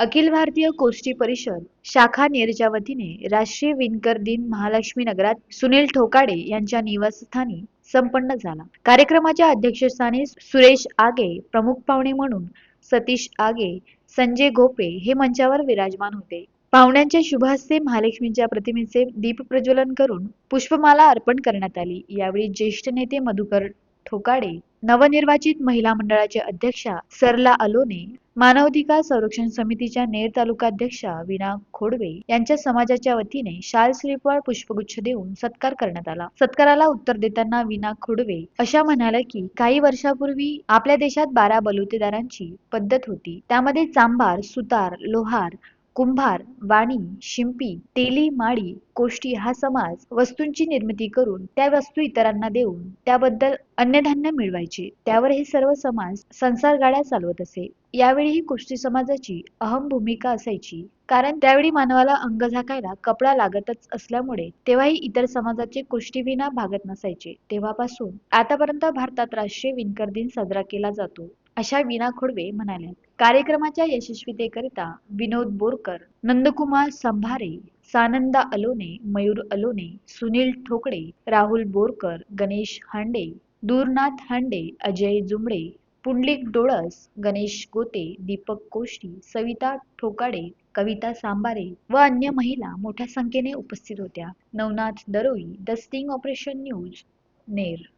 अखिल भारतीय कोष्टी परिषद शाखा नेरच्या वतीने राष्ट्रीय विणकर दिन महालक्ष्मी नगरात सुनील ठोकाडे यांच्या निवासस्थानी संपन्न झाला. कार्यक्रमाच्या अध्यक्षस्थानी सुरेश आगे प्रमुख पाहुणे म्हणून सतीश आगे संजय गोपे हे मंचावर विराजमान होते. पाहुण्यांच्या शुभहस्ते महालक्ष्मीच्या प्रतिमेचे दीप प्रज्वलन करून पुष्पमाला अर्पण करण्यात आली. यावेळी ज्येष्ठ नेते मधुकर ठोकाडे नवनिर्वाचित महिला मंडळाचे अध्यक्षा सरला अलोने मानवाधिकार संरक्षण समितीच्या नेर तालुकाध्यक्षा विना खोडवे यांच्या समाजाच्या वतीने शाल श्रीफळ पुष्पगुच्छ देऊन सत्कार करण्यात आला. सत्काराला उत्तर देताना विना खोडवे अशा म्हणाल्या की काही वर्षापूर्वी आपल्या देशात बारा बलुतेदारांची पद्धत होती. त्यामध्ये चांभार सुतार लोहार कुंभार वाणी शिंपी तेली माळी कोष्टी हा समाज वस्तूंची निर्मिती करून त्या वस्तू इतरांना देऊन त्याबद्दल अन्नधान्य मिळवायचे. त्यावर हे सर्व समाज संसार गाड्या चालवत असे. यावेळी ही कुष्टी समाजाची अहम भूमिका असायची. कारण त्यावेळी मानवाला अंग झाकायला कपडा लागतच असल्यामुळे तेव्हाही इतर समाजाचे कुष्टी विना भागत नसायचे. तेव्हापासून आतापर्यंत भारतात राष्ट्रीय विणकर दिन साजरा केला जातो. अशा विना खोडवे म्हणाल्या कार्यक्रमाच्या यशस्वीतेकरिता विनोद बोरकर नंदकुमार संभारे सानंदा अलोने मयूर अलोने सुनील ठोकळे राहुल बोरकर गणेश हांडे दूरनाथ हांडे अजय जुमडे पुंडलिक डोळस गणेश गोते दीपक कोष्टी सविता ठोकाडे कविता सांबारे व अन्य महिला मोठ्या संख्येने उपस्थित होत्या. Navnath Dharoi the sting operation news Ner.